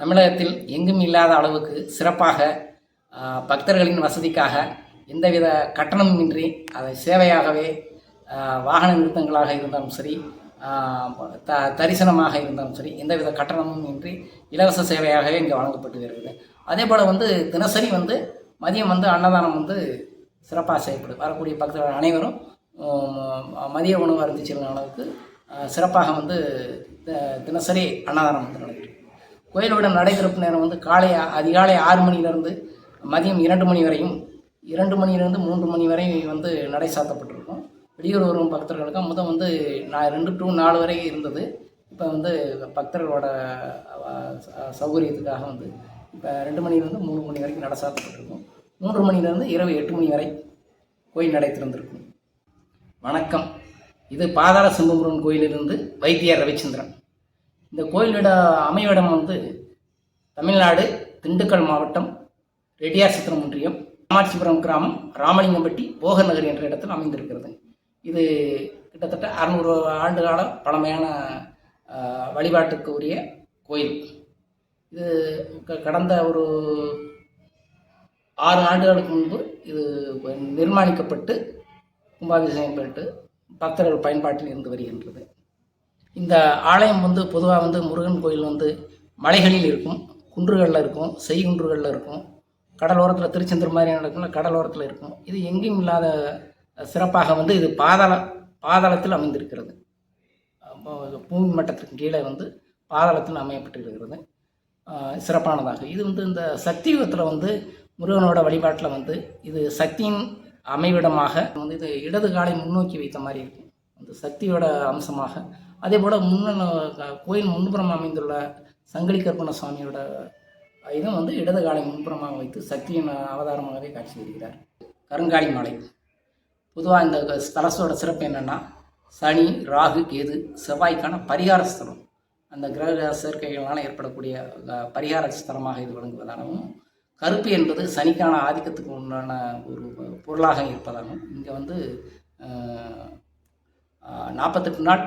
தமிழகத்தில் எங்கும் இல்லாத அளவுக்கு சிறப்பாக பக்தர்களின் வசதிக்காக எந்தவித கட்டணமின்றி அதை சேவையாகவே வாகன நிறுத்தங்களாக இருந்தாலும் சரி த தரிசனமாக இருந்தாலும் சரி எந்தவித கட்டணமும் இன்றி இலவச சேவையாகவே இங்கே வழங்கப்பட்டு வருகிறது. அதே போல் வந்து தினசரி வந்து மதியம் வந்து அன்னதானம் வந்து சிறப்பாக செய்யப்படும் வரக்கூடிய பக்தர்கள் அனைவரும் மதிய உணவு அருந்தி செல்லும் அளவுக்கு சிறப்பாக வந்து தி- தினசரி அன்னதானம் வந்து நடக்கும் கோயிலோட திறப்பு நேரம் வந்து காலை அதிகாலை ஆறு மணியிலேருந்து மதியம் இரண்டு மணி வரையும் இரண்டு மணிலேருந்து மூன்று மணி வரை வந்து நடை சாத்தப்பட்டிருக்கும். வெளியூர் வரும் பக்தர்களுக்கு. முதல் வந்து நான் ரெண்டு டூ நாலு வரை இருந்தது. இப்போ வந்து பக்தர்களோட ச- சௌகரியத்துக்காக வந்து இப்போ ரெண்டு மணிலேருந்து மூணு மணி வரைக்கும் நடை சாத்தப்பட்டிருக்கும். மூன்று மணிலேருந்து இரவு எட்டு மணி வரை கோயில் நடை திறந்திருக்கும். வணக்கம். இது பாதாள சிம்பமுருகன் கோயிலிருந்து வைத்தியர் ரவிச்சந்திரன். இந்த கோயிலோட அமைவிடம் வந்து தமிழ்நாடு திண்டுக்கல் மாவட்டம் ரெட்டியார் சித்திரம் ஒன்றியம் காமாட்சிபுரம் கிராமம் ராமலிங்கம்பட்டி போகர் நகர் என்ற இடத்தில் அமைந்திருக்கிறது. இது கிட்டத்தட்ட அறுநூறு ஆண்டு கால பழமையான வழிபாட்டுக்கு உரிய கோயில். இது க- கடந்த ஒரு ஆறு ஆண்டுகளுக்கு முன்பு இது நிர்மாணிக்கப்பட்டு கும்பாபிஷேகம் பெற்று பக்தர்கள் பயன்பாட்டில் இருந்து வருகின்றது. இந்த ஆலயம் வந்து பொதுவாக வந்து முருகன் கோயில் வந்து மலைகளில் இருக்கும் குன்றுகளில் இருக்கும் செய்குன்றுகளில் இருக்கும் கடலோரத்தில் திருச்செந்தூர் மாதிரி நடக்கும்ல கடலோரத்தில் இருக்கும். இது எங்கேயும் இல்லாத சிறப்பாக வந்து இது பாதாள பாதாளத்தில் அமைந்திருக்கிறது. அப்போ பூமி மட்டத்திற்கு கீழே வந்து பாதாளத்தில் அமையப்பட்டிருக்கிறது. இருக்கிறது சிறப்பானதாக. இது வந்து இந்த சக்தி யுகத்தில் வந்து முருகனோட வழிபாட்டில் வந்து இது சக்தியின் அமைவிடமாக வந்து இது இடது காலை முன்னோக்கி வைத்த மாதிரி இருக்கும். அந்த சக்தியோட அம்சமாக அதே போல் முன்ன கோயில் முன்புறம் அமைந்துள்ள சங்கிலி கற்பன சுவாமியோட இதுவும் வந்து இடது காலை முன்புறமாக வைத்து சக்தியின் அவதாரமாகவே காட்சி தருகிறார் கருங்காலி மலை. பொதுவாக இந்த ஸ்தலத்தோட சிறப்பு என்னென்னா சனி ராகு கேது செவ்வாய்க்கான பரிகார ஸ்தலம். அந்த கிரக சேர்க்கைகளால் ஏற்படக்கூடிய பரிகார ஸ்தலமாக இது விளங்குவதாகவும் கருப்பு என்பது சனிக்கான ஆதிக்கத்துக்கு உண்டான ஒரு பொருளாக இருப்பதாகவும் இங்கே வந்து நாற்பத்தெட்டு நாள்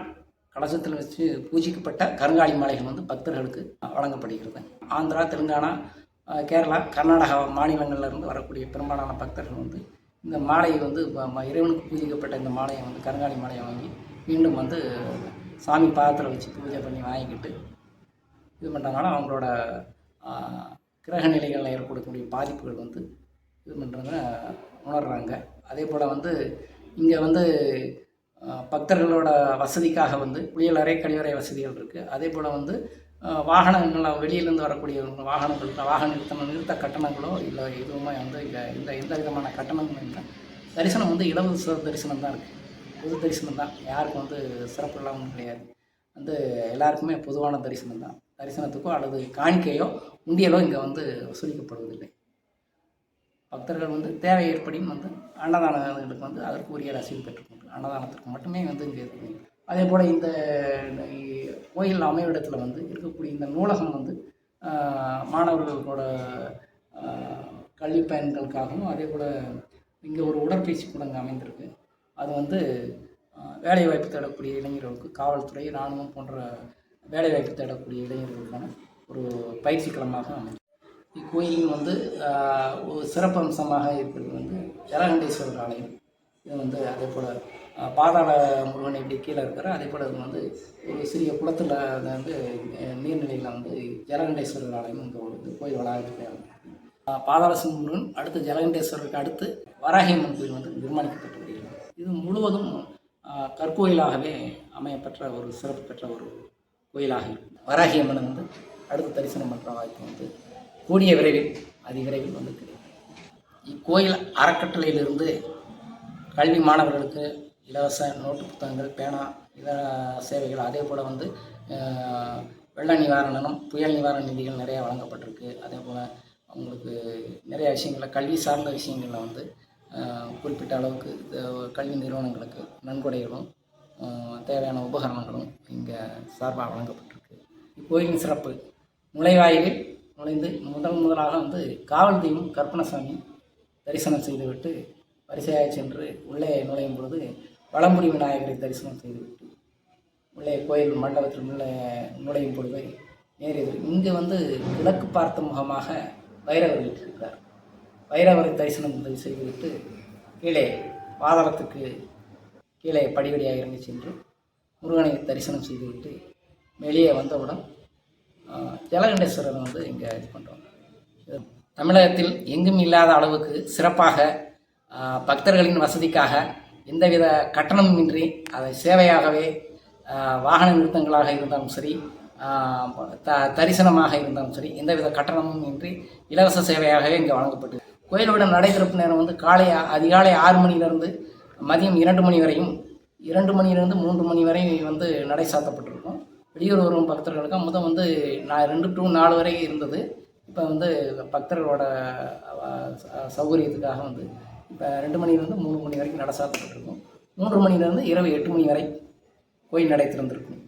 கலசத்தில் வச்சு பூஜிக்கப்பட்ட கருங்காலி மாலைகள் வந்து பக்தர்களுக்கு வழங்கப்படுகிறது. ஆந்திரா தெலுங்கானா கேரளா கர்நாடகா மாநிலங்கள்ல இருந்து வரக்கூடிய பெரும்பாலான பக்தர்கள் வந்து இந்த மாலையை வந்து இறைவனுக்கு பூஜிக்கப்பட்ட இந்த மாலையை வந்து கருங்காலி மாலையை வாங்கி மீண்டும் வந்து சாமி பாதத்தில் வச்சு பூஜை பண்ணி வாங்கிக்கிட்டு இது பண்ணுறதுனால அவங்களோட கிரக நிலைகளில் ஏற்படக்கூடிய பாதிப்புகள் வந்து இது பண்ணுறத உணர்கிறாங்க அதே போல் வந்து இங்கே வந்து பக்தர்களோட வசதிக்காக வந்து குளியலறை கழிவறை வசதிகள் இருக்குது அதே போல் வந்து வாகனங்கள் வெளியிலேருந்து வரக்கூடிய வாகனங்கள் வாகன நிறுத்தம் நிறுத்த கட்டணங்களோ இல்லை எதுவுமே வந்து இல்லை இல்லை எந்த விதமான கட்டணங்களும் இல்லை. தரிசனம் வந்து இலவச தரிசனம் தான் இருக்குது பொது தரிசனம் தான். யாருக்கும் வந்து சிறப்பு இல்லாமல் கிடையாது. வந்து எல்லாருக்குமே பொதுவான தரிசனம் தான். தரிசனத்துக்கோ அல்லது காணிக்கையோ உண்டியலோ இங்கே வந்து வசூலிக்கப்படுவதில்லை. பக்தர்கள் வந்து தேவை ஏற்படியும் வந்து அன்னதானங்களுக்கு வந்து அதற்கு உரிய ரசீது பெற்றுக்கொண்டு அன்னதானத்திற்கு மட்டுமே வந்து இங்கே இருக்குது அதே போல் இந்த கோயில் அமைவிடத்தில் வந்து இருக்கக்கூடிய இந்த நூலகம் வந்து மாணவர்களோட கல்வி பயன்களுக்காகவும் அதே போல் இங்கே ஒரு உடற்பயிற்சி கூட அமைந்திருக்கு. அது வந்து வேலைவாய்ப்பு தேடக்கூடிய இளைஞர்களுக்கு காவல்துறை இராணுவம் போன்ற வேலைவாய்ப்பு தேடக்கூடிய இளைஞர்களுக்கான ஒரு பயிற்சி களமாக அமைந்திருக்கு. இக்கோயிலின் வந்து ஒரு சிறப்பம்சமாக இருக்கிறது வந்து ஜலகண்டேஸ்வரர் ஆலயம். இது வந்து அதே போல் பாதாள முருகன் எப்படி கீழே இருக்கிற அதே போல் இது வந்து ஒரு சிறிய குளத்தில் வந்து நீர்நிலையில் வந்து ஜலகண்டேஸ்வரர் ஆலயம் இங்கே ஒரு கோயில் வளாகத்துக்கு ஆஹ், பாதாள முருகன் அடுத்து ஜலகண்டேஸ்வரருக்கு அடுத்து வராகியம்மன் கோயில் வந்து நிர்மாணிக்கப்பட்டு வருகிறது இது முழுவதும் கற்கோயிலாகவே அமையப்பெற்ற ஒரு சிறப்பு பெற்ற ஒரு கோயிலாக இருக்கும் வராகியம்மன் வந்து அடுத்து தரிசனம் பண்ணுற வாய்ப்பு வந்து கூடிய விரைவில் அதிவிரைவில் வந்து இக்கோயில் அறக்கட்டளையிலிருந்து கல்வி மாணவர்களுக்கு இலவச நோட்டு புத்தகங்கள் பேனா இதர சேவைகள் அதே போல் வந்து வெள்ள நிவாரணம் புயல் நிவாரண நிதிகள் நிறையா வழங்கப்பட்டிருக்கு. அதே போல் அவங்களுக்கு நிறைய விஷயங்களில் கல்வி சார்ந்த விஷயங்களில் வந்து குறிப்பிட்ட அளவுக்கு இந்த கல்வி நிறுவனங்களுக்கு நன்கொடைகளும் தேவையான உபகரணங்களும் இங்கே சார்பாக வழங்கப்பட்டிருக்கு. இக்கோயிலின் சிறப்பு நுழைவாயிலில் நுழைந்து முதல் முதலாக வந்து காவல் தெய்வம் கற்பனசாமி தரிசனம் செய்துவிட்டு வரிசையாக சென்று உள்ளே நுழையும் பொழுது வளம்புரி விநாயகரை தரிசனம் செய்துவிட்டு உள்ளே கோயில் மண்டபத்தில் உள்ளே நுழையும் பொழுது நேரில் இங்கே வந்து கிழக்கு பார்த்த முகமாக வைரவர் இருக்கிறார் வைரவரை தரிசனம் செய்துவிட்டு கீழே பாதாளத்துக்கு கீழே படிவடியாக இறங்கி சென்று முருகனை தரிசனம் செய்துவிட்டு வெளியே வந்தவுடன் ஜலகண்டேஸ்வரர் வந்து இங்கே இது பண்ணுறோம் தமிழகத்தில் எங்கும் இல்லாத அளவுக்கு சிறப்பாக பக்தர்களின் வசதிக்காக எந்தவித கட்டணமும் இன்றி அதை சேவையாகவே வாகன நிறுத்தங்களாக இருந்தாலும் சரி த தரிசனமாக இருந்தாலும் சரி எந்தவித கட்டணமும் இன்றி இலவச சேவையாகவே இங்கே வழங்கப்பட்டு கோயிலோட நடை திறப்பு நேரம் வந்து காலை அதிகாலை ஆறு மணியிலிருந்து மதியம் இரண்டு மணி வரையும் இரண்டு மணியிலிருந்து மூன்று மணி வரையும் வந்து நடை சாத்தப்பட்டிருக்கும். வெளியூர் வரும் பக்தர்களுக்கு முதல் வந்து நான் ரெண்டு டூ நாலு வரை இருந்தது. இப்போ வந்து பக்தர்களோட ச- சௌகரியத்துக்காக வந்து இப்போ ரெண்டு மணிலேருந்து மூணு மணி வரைக்கும் நடை சாத்தப்பட்டிருக்கும் மூன்று மணிலேருந்து இரவு எட்டு மணி வரை கோயில் நடை திறந்திருக்கும்